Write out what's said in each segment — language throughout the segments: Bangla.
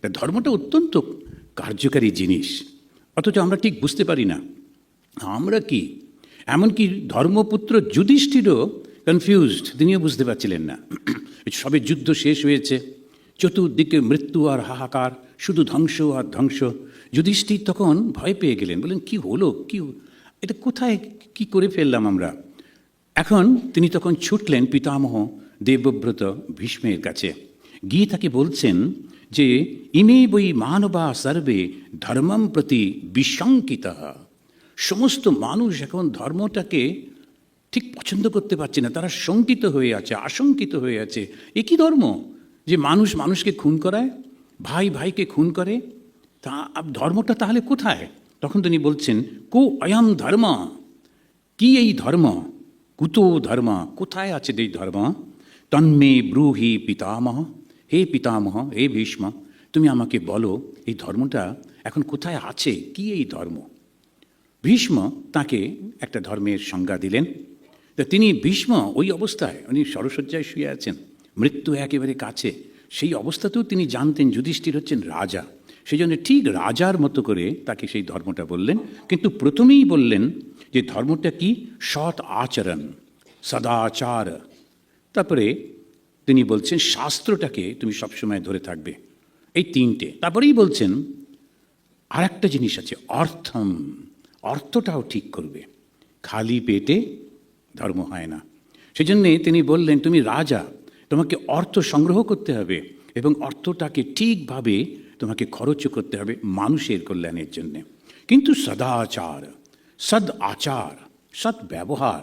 তা ধর্মটা অত্যন্ত কার্যকারী জিনিস। অথচ আমরা ঠিক বুঝতে পারি না। আমরা কি? এমনকি ধর্মপুত্র যুধিষ্ঠিরও কনফিউজড তিনিও বুঝতে পারছিলেন না। সবে যুদ্ধ শেষ হয়েছে, চতুর্দিকে মৃত্যু আর হাহাকার, শুধু ধ্বংস আর ধ্বংস। যুধিষ্ঠির তখন ভয় পেয়ে গেলেন, বললেন, কি হলো? কি এটা কোথায়? কি করে ফেললাম আমরা? এখন তিনি তখন ছুটলেন পিতামহ দেবব্রত ভীষ্মের কাছে। গিয়ে তাকে বলছেন যে ইমে বই মানবা সর্বে ধর্মম প্রতি বিশঙ্কিত। সমস্ত মানুষ এখন ধর্মটাকে ঠিক পছন্দ করতে পারছে না, তারা শঙ্কিত হয়ে আছে, আশঙ্কিত হয়ে আছে। এ কি ধর্ম? যে মানুষ মানুষকে খুন করায়, ভাই ভাইকে খুন করে? তা ধর্মটা তাহলে কোথায়? তখন তিনি বলছেন, কো অয়ম ধর্ম। কি এই ধর্ম? কুতো ধর্ম। কোথায় আছে এই ধর্ম? তন্মে ব্রূহি পিতামহ। হে পিতামহ, হে ভীষ্ম, তুমি আমাকে বলো, এই ধর্মটা এখন কোথায় আছে? কি এই ধর্ম? ভীষ্ম তাকে একটা ধর্মের সংজ্ঞা দিলেন। তা তিনি ভীষ্ম ওই অবস্থায়, উনি সরসজ্জায় শুয়ে আছেন, মৃত্যু একেবারে কাছে। সেই অবস্থাতেও তিনি জানতেন যুধিষ্ঠির হচ্ছেন রাজা। সেই জন্য ঠিক রাজার মতো করে তাকে সেই ধর্মটা বললেন। কিন্তু প্রথমেই বললেন যে ধর্মটা কি? সৎ আচরণ, সদাচার। তারপরে তিনি বলছেন, শাস্ত্রটাকে তুমি সবসময় ধরে থাকবে। এই তিনটে। তারপরেই বলছেন আর একটা জিনিস আছে, অর্থম। অর্থটাও ঠিক করবে। খালি পেটে ধর্ম হয় না। সেজন্যে তিনি বললেন, তুমি রাজা, তোমাকে অর্থ সংগ্রহ করতে হবে এবং অর্থটাকে ঠিকভাবে তোমাকে খরচ করতে হবে মানুষের কল্যাণের জন্য। কিন্তু সদাচার সদ আচার সৎ ব্যবহার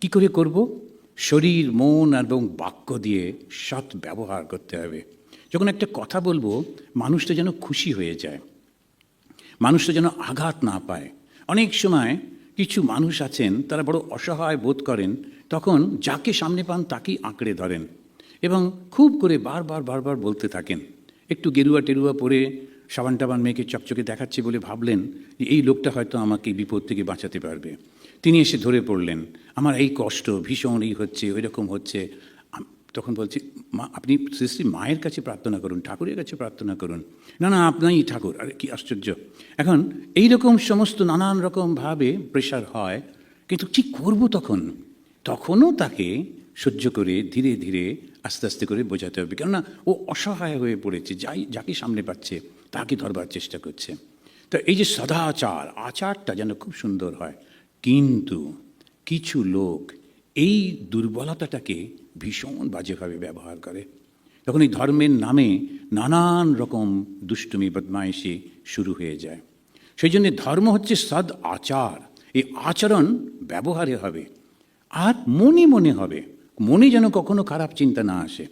কি করে করব? শরীর, মন এবং বাক্য দিয়ে সৎ ব্যবহার করতে হবে। যখন একটা কথা বলব, মানুষটা যেন খুশি হয়ে যায়। মানুষটা যেন আঘাত না পায়। অনেক সময় কিছু মানুষ আছেন, তারা বড় অসহায় বোধ করেন, তখন যাকে সামনে পান তাকেই আঁকড়ে ধরেন এবং খুব করে বারবার বারবার বলতে থাকেন। একটু গেরুয়া টেরুয়া পরে সাবান টাবান মেয়েকে চকচকে দেখাচ্ছে বলে ভাবলেন যে, এই লোকটা হয়তো আমাকে বিপদ থেকে বাঁচাতে পারবে। তিনি এসে ধরে পড়লেন, আমার এই কষ্ট ভীষণ, এই হচ্ছে ওই রকম হচ্ছে তখন বলছি, মা, আপনি শ্রী শ্রী মায়ের কাছে প্রার্থনা করুন, ঠাকুরের কাছে প্রার্থনা করুন। না না আপনারই ঠাকুর, আরে কি আশ্চর্য! এখন এই রকম সমস্ত নানান রকমভাবে প্রেশার হয়, কিন্তু কি করব তখন, তখনও তাকে সহ্য করে ধীরে ধীরে আস্তে আস্তে করে বোঝাতে হবে। কেননা ও অসহায় হয়ে পড়েছে, যাই, যাকে সামনে পাচ্ছে, তাকে ধরবার চেষ্টা করছে। তো এই যে সদাচার, আচারটা যেন খুব সুন্দর হয় কিন্তু কিছু লোক এই দুর্বলতাটাকে ভীষণ বাজেভাবে ব্যবহার করে। তখন এই ধর্মের নামে নানান রকম দুষ্টুমি, বদমাইশি শুরু হয়ে যায়। সেই জন্যে ধর্ম হচ্ছে সদ আচার। এই আচরণ ব্যবহারে হবে। আর মনে মনে হবে। মনে যেন কখনো খারাপ চিন্তা না আসে।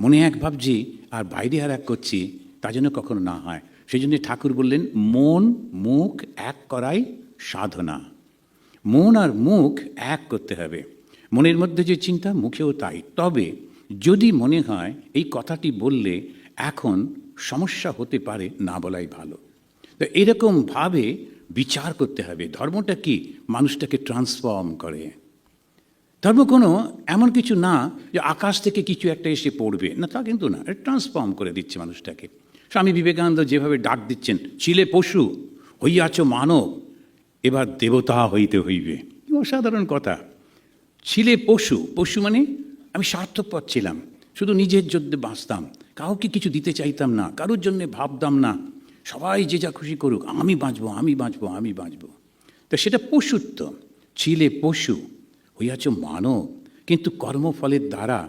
মনে এক ভাবছি, আর বাইরে আর এক করছি, তা যেন কখনো না হয়। সেই জন্য ঠাকুর বললেন, মন, মুখ এক করাই সাধনা। মন আর মুখ এক করতে হবে। মনের মধ্যে যে চিন্তা, মুখেও তাই। তবে যদি মনে হয় এই কথাটি বললে এখন সমস্যা হতে পারে না বলাই ভালো। তো এরকমভাবে বিচার করতে হবে। ধর্মটা কি? মানুষটাকে ট্রান্সফর্ম করে। ধর্ম কোনো এমন কিছু না যে আকাশ থেকে কিছু একটা এসে পড়বে। না, তা কিন্তু না। ট্রান্সফর্ম করে দিচ্ছে মানুষটাকে। স্বামী বিবেকানন্দ যেভাবে ডাক দিচ্ছেন, ছিলে পশু, হইয়াছ মানব। এবার দেবতা হইতে হইবে। অসাধারণ কথা। ছিলে পশু। পশু মানে আমি স্বার্থপর ছিলাম। শুধু নিজের জন্য বাঁচতাম। কাউকে কিছু দিতে চাইতাম না। কারোর জন্য ভাবতাম না। সবাই যে যা খুশি করুক, আমি বাঁচবো আমি বাঁচবো আমি বাঁচবো। তো সেটা পশুত্ব। ছিলে পশু হইয়াছ মানব। কিন্তু কর্মফলের দ্বারা,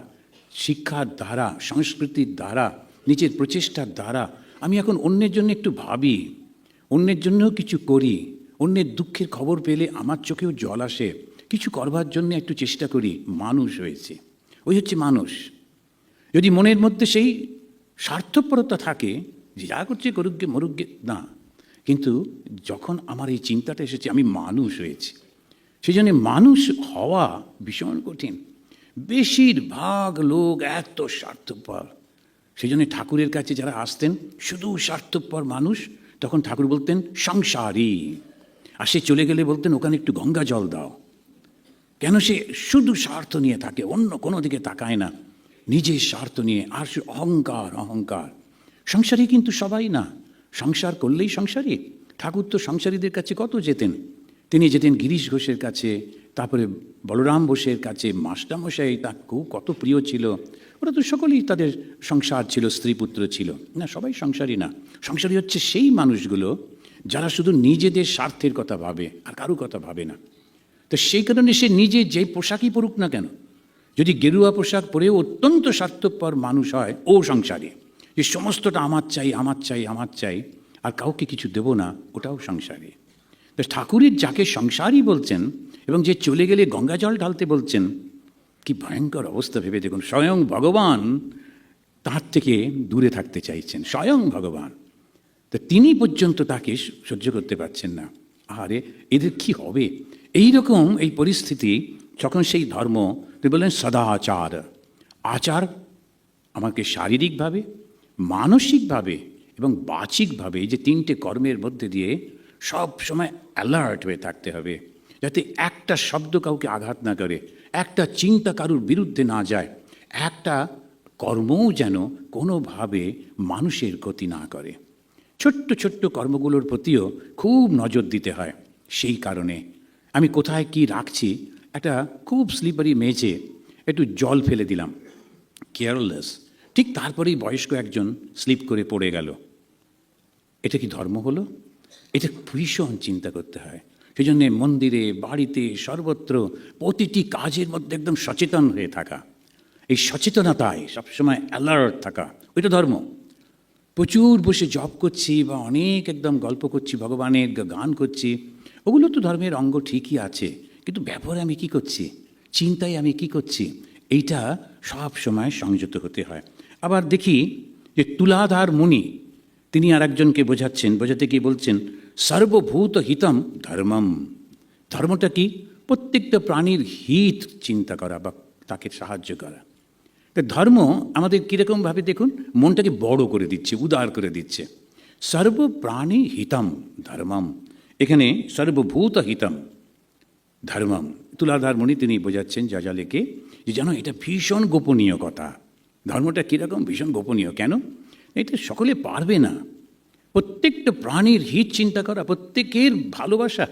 শিক্ষার দ্বারা, সংস্কৃতির দ্বারা, নিজের প্রচেষ্টার দ্বারা আমি এখন অন্যের জন্য একটু ভাবি। অন্যের জন্যও কিছু করি। অন্যের দুঃখের খবর পেলে আমার চোখেও জল আসে। কিছু করবার জন্য একটু চেষ্টা করি, মানুষ হয়েছে। ওই হচ্ছে মানুষ। যদি মনের মধ্যে সেই স্বার্থপরতা থাকে যে যা করছে করুকগে মরুকগে না। কিন্তু যখন আমার এই চিন্তাটা এসেছে, আমি মানুষ হয়েছি। সেই জন্য মানুষ হওয়া ভীষণ কঠিন। বেশিরভাগ লোক এত স্বার্থপর। সেই জন্য ঠাকুরের কাছে যারা আসতেন, শুধু স্বার্থপর মানুষ, তখন ঠাকুর বলতেন, সংসারী। আর সে চলে গেলে বলতেন, ওখানে একটু গঙ্গা জল দাও। কেন সে শুধু স্বার্থ নিয়ে থাকে, অন্য কোনো দিকে তাকায় না। নিজের স্বার্থ নিয়ে, আর অহংকার অহংকার। সংসারী কিন্তু সবাই না। সংসার করলেই সংসারী। ঠাকুর তো সংসারীদের কাছে কত যেতেন? তিনি যেতেন গিরিশ ঘোষের কাছে, তারপরে বলরাম বোসের কাছে। মাস্টারমশাই তা খুব কত প্রিয় ছিল। ওরা তো সকলেই তাদের সংসার ছিল, স্ত্রী পুত্র ছিল। না, সবাই সংসারী না। সংসারী হচ্ছে সেই মানুষগুলো যারা শুধু নিজেদের স্বার্থের কথা ভাবে আর কারও কথা ভাবে না। তো সেই কারণে সে নিজে যে পোশাকই পরুক না কেন, যদি গেরুয়া পোশাক পরেও অত্যন্ত স্বার্থপর মানুষ হয়, ও সংসারে, যে সমস্তটা আমার চাই আমার চাই আমার চাই, আর কাউকে কিছু দেব না, ওটাও সংসারে। তো ঠাকুরের যাকে সংসারই বলছেন এবং যে চলে গেলে গঙ্গা জল ঢালতে বলছেন, কি ভয়ঙ্কর অবস্থা ভেবে দেখুন, স্বয়ং ভগবান তার থেকে দূরে থাকতে চাইছেন, স্বয়ং ভগবান। তো তিনি পর্যন্ত তাকে সহ্য করতে পারছেন না। আরে এদের কি হবে? এই রকম এই পরিস্থিতি, যখন সেই ধর্ম, তিনি বললেন, সদাচার। আচার আমাকে শারীরিকভাবে, মানসিকভাবে এবং বাচিকভাবে এই যে তিনটে কর্মের মধ্যে দিয়ে সব সময় অ্যালার্ট হয়ে থাকতে হবে। যাতে একটা শব্দ কাউকে আঘাত না করে, একটা চিন্তা কারুর বিরুদ্ধে না যায়, একটা কর্মও যেন কোনোভাবে মানুষের ক্ষতি না করে। ছোট্ট ছোট্ট কর্মগুলোর প্রতিও খুব নজর দিতে হয়। সেই কারণে আমি কোথায় কি রাখছি, একটা খুব স্লিপারি মেঝে একটু জল ফেলে দিলাম। কেয়ারলেস ঠিক তারপরেই বয়স্ক একজন স্লিপ করে পড়ে গেল। এটা কি ধর্ম হলো? এটা ভীষণ চিন্তা করতে হয়। সেই জন্যে মন্দিরে, বাড়িতে সর্বত্র প্রতিটি কাজের মধ্যে একদম সচেতন হয়ে থাকা। এই সচেতনতায় সবসময় অ্যালার্ট থাকা, ওইটা ধর্ম। প্রচুর বসে জব করছি বা অনেক একদম গল্প করছি, ভগবানের গান করছি। ওগুলো তো ধর্মের অঙ্গ ঠিকই আছে, কিন্তু ব্যবহারে আমি কি করছি? চিন্তায় আমি কি করছি? এইটা সব সময় সংযত হতে হয়। আবার দেখি যে তুলাধার মুনি, তিনি আর একজনকে বোঝাচ্ছেন, বোঝাতে কি বলছেন, সর্বভূত হিতম ধর্মম। ধর্মটা কি? প্রত্যেকটা প্রাণীর হিত চিন্তা করা বা তাকে সাহায্য করা। তা ধর্ম আমাদের কীরকমভাবে দেখুন, মনটাকে বড় করে দিচ্ছে, উদার করে দিচ্ছে। সর্বপ্রাণী হিতম ধর্মম। এখানে সর্বভূত হিতম ধর্মম। তুলাধার মণি তিনি বোঝাচ্ছেন যাজালেকে যে জানো, এটা ভীষণ গোপনীয় কথা। ধর্মটা কীরকম ভীষণ গোপনীয়, কেন? এটা সকলে পারবে না। প্রত্যেকটা প্রাণীর হিত চিন্তা করা, প্রত্যেকের ভালোবাসা,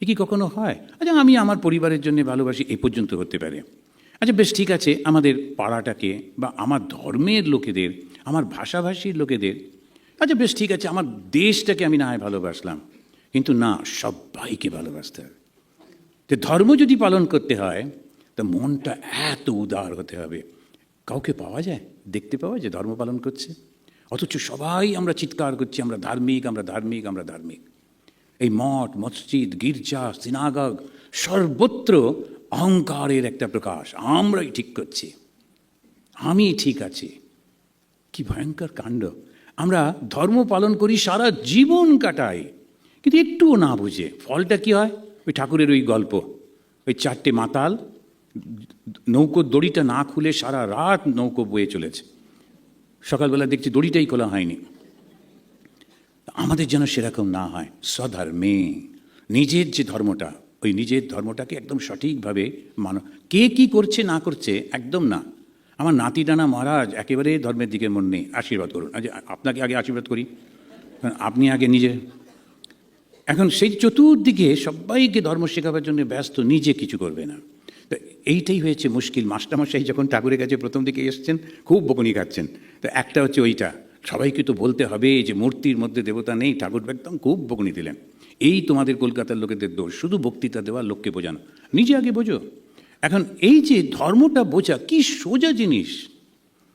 এ কি কখনো হয়? আচ্ছা আমি আমার পরিবারের জন্য ভালোবাসি, এ পর্যন্ত হতে পারে। আচ্ছা বেশ, ঠিক আছে, আমাদের পাড়াটাকে বা আমার ধর্মের লোকেদের, আমার ভাষাভাষীর লোকেদের আচ্ছা বেশ, ঠিক আছে, আমার দেশটাকে আমি না হয় ভালোবাসলাম, কিন্তু না, সবাইকে ভালোবাসতে হবে। তো ধর্ম যদি পালন করতে হয়, তো মনটা এত উদার হতে হবে। কাউকে পাওয়া যায়? দেখতে পাওয়া যায়, ধর্ম পালন করছে। অথচ সবাই আমরা চিৎকার করছি, আমরা ধার্মিক আমরা ধার্মিক আমরা ধার্মিক। এই মঠ, মসজিদ, গির্জা, সিনাগাগ, সর্বত্র অহংকারের একটা প্রকাশ। আমরাই ঠিক করছি। আমি ঠিক আছি। কি ভয়ঙ্কর কাণ্ড। আমরা ধর্ম পালন করি, সারা জীবন কাটাই। কিন্তু একটুও না বুঝে। ফলটা কি হয়? ওই ঠাকুরের ওই গল্প। ওই চারটে মাতাল নৌকোর দড়িটা না খুলে সারা রাত নৌকো বয়ে চলেছে। সকালবেলা দেখছি দড়িটাই খোলা হয়নি। আমাদের যেন সেরকম না হয়। স্বধর্মে। নিজের যে ধর্মটা ওই নিজের ধর্মটাকে একদম সঠিকভাবে মানো। কে কি করছে, না করছে, একদম না। আমার নাতি ডানা মহারাজ একেবারে ধর্মের দিকে মন নেই, আশীর্বাদ করুন। আজ আপনাকে আগে আশীর্বাদ করি। আপনি আগে নিজে। এখন সেই চতুর্দিকে সবাইকে ধর্ম শেখাবার জন্য ব্যস্ত, নিজে কিছু করবে না। তো এইটাই হয়েছে মুশকিল। মাস্টারমশাই যখন ঠাকুরের কাছে প্রথম দিকে এসছেন, খুব বকুনি খাচ্ছেন। তো একটা হচ্ছে ওইটা। সবাইকে তো বলতে হবে যে, মূর্তির মধ্যে দেবতা নেই। ঠাকুর একদম খুব বকুনি দিলেন। এই তোমাদের কলকাতার লোকেদের দোষ। শুধু বক্তৃতা দেওয়া, লোককে বোঝানো। নিজে আগে বোঝো। এখন এই যে ধর্মটা বোঝা, কি সোজা জিনিস,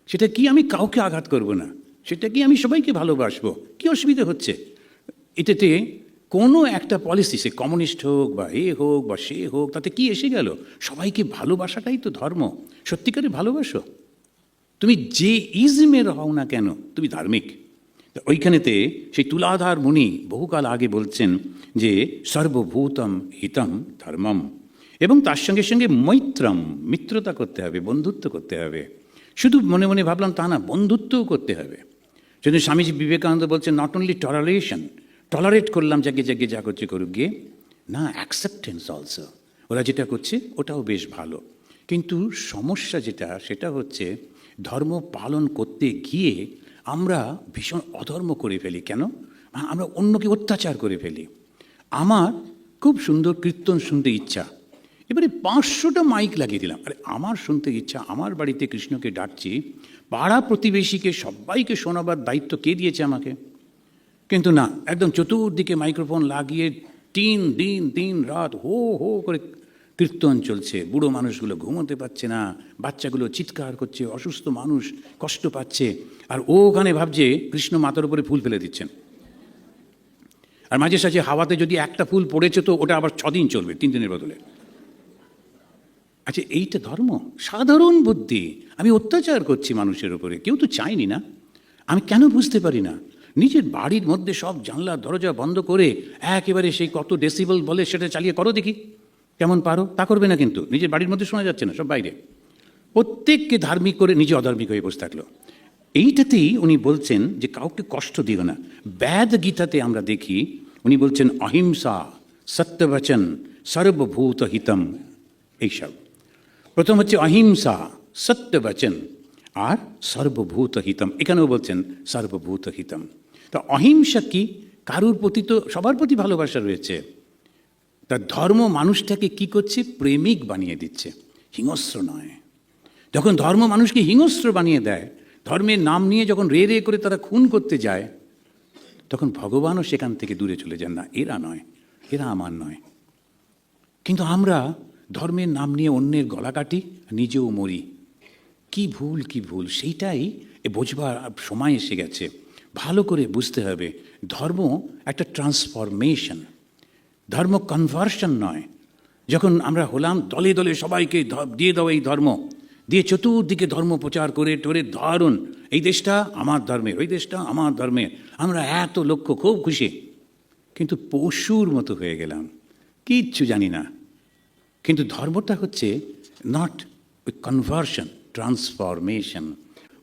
সেটা কি আমি কাউকে আঘাত করব না? সেটা কি আমি সবাইকে ভালোবাসবো? কি অসুবিধা হচ্ছে? এটাতে কোনো একটা পলিসি সে কমিউনিস্ট হোক বা এ হোক বা সে হোক, তাতে কি এসে গেল? সবাইকে ভালোবাসাটাই তো ধর্ম। সত্যিকারে ভালোবাসো। তুমি যে ইজমের হও না কেন, তুমি ধার্মিক। ওইখানেতে সেই তুলাধার মুনি বহুকাল আগে বলছেন যে সর্বভূতম হিতম ধর্মম এবং তার সঙ্গে সঙ্গে মৈত্রম, মিত্রতা করতে হবে, বন্ধুত্ব করতে হবে। শুধু মনে মনে ভাবলাম তা না, বন্ধুত্বও করতে হবে। যদি স্বামীজি বিবেকানন্দ বলছেন নট অনলি টলারেশন টলারেট করলাম যাকে যাকে যা করছে করুক গিয়ে, না অ্যাকসেপ্টেন্স অলসো ওরা যেটা করছে, ওটাও বেশ ভালো। কিন্তু সমস্যা যেটা, সেটা হচ্ছে ধর্ম পালন করতে গিয়ে আমরা ভীষণ অধর্ম করে ফেলি কেন? আমরা অন্যকে অত্যাচার করে ফেলি। আমার খুব সুন্দর কীর্তন শুনতে ইচ্ছা। এবারে পাঁচশোটা মাইক লাগিয়ে দিলাম। আরে, আমার শুনতে ইচ্ছা, আমার বাড়িতে কৃষ্ণকে ডাকছি, পাড়া প্রতিবেশীকে, সবাইকে শোনাবার দায়িত্ব কে দিয়েছে আমাকে? কিন্তু না, একদম চতুর্দিকে মাইক্রোফোন লাগিয়ে তিন দিন দিন রাত হো হো করে কীর্তন চলছে, বুড়ো মানুষগুলো ঘুমোতে পারছে না, বাচ্চাগুলো চিৎকার করছে, অসুস্থ মানুষ কষ্ট পাচ্ছে, আর ও ওখানে ভাবছে কৃষ্ণ মাথার উপরে ফুল ফেলে দিচ্ছেন। আর মাঝে সাঝে হাওয়াতে যদি একটা ফুল পড়েছে তো ওটা আবার ছদিন চলবে, তিন দিনের বদলে। আচ্ছা এইটা ধর্ম? সাধারণ বুদ্ধি। আমি অত্যাচার করছি মানুষের উপরে, কেউ তো চাইনি না। আমি কেন বুঝতে পারি না? নিজের বাড়ির মধ্যে সব জানলা দরজা বন্ধ করে একেবারে সেই কত ডেসিবল বলে সেটা চালিয়ে করো দেখি। কেমন পারো? তা করবে না কিন্তু। নিজের বাড়ির মধ্যে শোনা যাচ্ছে না, সব বাইরে। প্রত্যেককে ধার্মিক করে নিজে অধার্মিক হয়ে বসে থাকল। এইটাতেই উনি বলছেন যে কাউকে কষ্ট দিও না। ব্যাদ গীতাতে আমরা দেখি, উনি বলছেন, অহিংসা সত্যবচন সর্বভূত হিতম এইসব। প্রথম হচ্ছে, অহিংসা সত্যবচন আর সর্বভূত হিতম এখানেও বলছেন সর্বভূত হিতম তা অহিংসা কি? কারুর প্রতি তো সবার প্রতি ভালোবাসা রয়েছে। তার ধর্ম মানুষটাকে কি করছে? প্রেমিক বানিয়ে দিচ্ছে। হিংস্র নয়। যখন ধর্ম মানুষকে হিংস্র বানিয়ে দেয়, ধর্মের নাম নিয়ে যখন রে রে করে তারা খুন করতে যায়, তখন ভগবানও সেখান থেকে দূরে চলে যান না। এরা নয়। এরা আমার নয়। কিন্তু আমরা ধর্মের নাম নিয়ে অন্যের গলা কাটি, নিজেও মরি। কি ভুল কি ভুল? সেইটাই বোঝবার সময় এসে গেছে। ভালো করে বুঝতে হবে, ধর্ম একটা ট্রান্সফরমেশন ধর্ম কনভার্সন নয়। যখন আমরা হলাম দলে দলে সবাইকে দিয়ে দাও এই ধর্ম, দিয়ে চতুর্দিকে ধর্ম প্রচার করে টোরে দারুণ। এই দেশটা আমার ধর্মের, ওই দেশটা আমার ধর্মের। আমরা এত লক্ষ্য খুব খুশি। কিন্তু পশুর মতো হয়ে গেলাম। কিচ্ছু জানি না। কিন্তু ধর্মটা হচ্ছে নট ওই কনভার্সন ট্রান্সফরমেশন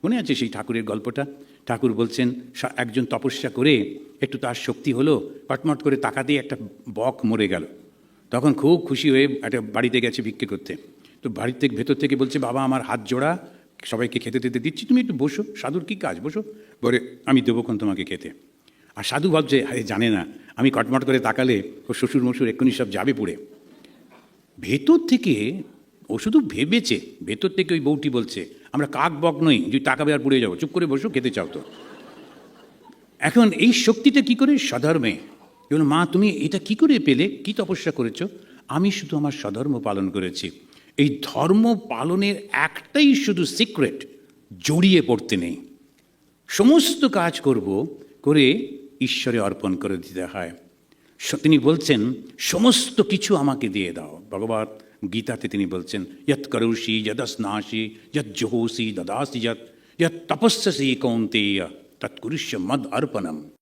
মনে আছে সেই ঠাকুরের গল্পটা? ঠাকুর বলছেন একজন তপস্যা করে একটু তার শক্তি হলো পটমট করে টাকা দিয়ে একটা বক মরে গেল। তখন খুব খুশি হয়ে একটা বাড়িতে গেছে ভিক্ষে করতে। তো বাড়ির থেকে ভেতর থেকে বলছে, বাবা, আমার হাত জোড়া, সবাইকে খেতে দিতে দিচ্ছি, তুমি একটু বসো, সাধুর কী কাজ, বসো। বলে, আমি দেবোক্ষণ তোমাকে খেতে। আর সাধু ভাবছে আরে জানে না, আমি কটমট করে তাকালে ও শ্বশুর মশুর এক্ষুনি সব যাবে পুড়ে। ভেতর থেকে ও শুধু ভেবেছে, ভেতর থেকে ওই বউটি বলছে, আমরা কাক বক নই, যদি টাকা বেয়ার পুড়ে যাব, চুপ করে বসো, খেতে চাও তো। এখন এই শক্তিটা কি করে? সধর্মে যেমন মা, তুমি এটা কি করে পেলে? কি তপস্যা করেছ? আমি শুধু আমার স্বধর্ম পালন করেছি। এই ধর্ম পালনের একটাই শুধু সিক্রেট জড়িয়ে পড়তে নেই। সমস্ত কাজ করব করে ঈশ্বরে অর্পণ করে দিতে হয়। তিনি বলছেন, সমস্ত কিছু আমাকে দিয়ে দাও। ভগবত গীতাতে তিনি বলছেন যৎ করুষি যদস্নাসি যৎ জোহসি দদাসি যৎ যৎ তপস্যসি কৌন্তেয় தத்குருஷ்ய மத் அர்ப்பணம்.